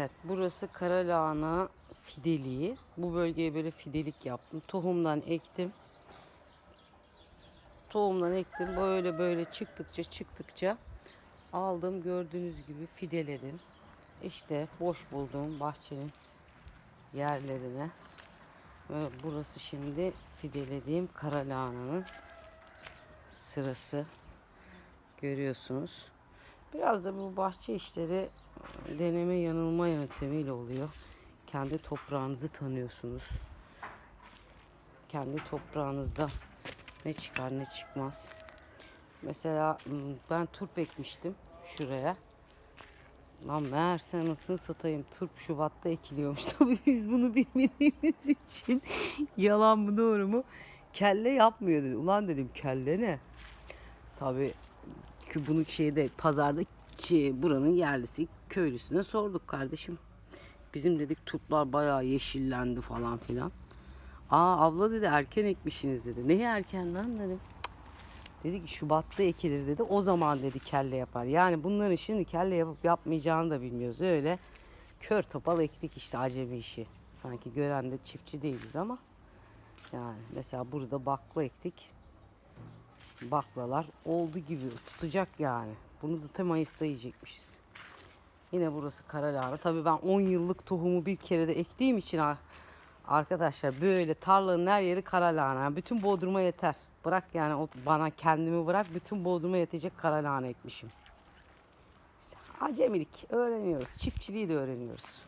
Evet, burası karalahana fideliği. Bu bölgeye böyle fidelik yaptım. Tohumdan ektim. Tohumdan ektim. Böyle böyle çıktıkça çıktıkça aldım. Gördüğünüz gibi fideledim. İşte boş bulduğum bahçenin yerlerine. Burası şimdi fidelediğim karalahananın sırası. Görüyorsunuz. Biraz da bu bahçe işleri deneme yanılma yöntemiyle oluyor. Kendi toprağınızı tanıyorsunuz. Kendi toprağınızda ne çıkar ne çıkmaz. Mesela ben turp ekmiştim şuraya. Lan meğerse nasıl satayım turp Şubat'ta ekiliyormuş. Tabii biz bunu bilmediğimiz için yalan mı doğru mu? Kelle yapmıyor dedi. Ulan dedim kelle ne? Tabii ki bunu şeyde pazarda şey, buranın yerlisi köylüsüne sorduk kardeşim. Bizim dedik turplar bayağı yeşillendi falan filan. Aa abla dedi erken ekmişsiniz dedi. Neyi erken lan dedim. Dedi ki Şubat'ta ekilir dedi. O zaman dedi kelle yapar. Yani bunların şimdi kelle yapıp yapmayacağını da bilmiyoruz. Öyle kör topal ektik işte acemi işi. Sanki gören de çiftçi değiliz ama. Yani mesela burada bakla ektik baklalar oldu gibi tutacak yani. Bunu da te Mayıs'ta yiyecekmişiz. Yine burası karalahana. Tabii ben 10 yıllık tohumu bir kere de ektiğim için ar- arkadaşlar böyle tarlanın her yeri karalahana. Yani bütün bodruma yeter. Bırak yani o bana kendimi bırak bütün bodruma yetecek karalahana ekmişim. İşte acemilik öğreniyoruz. Çiftçiliği de öğreniyoruz.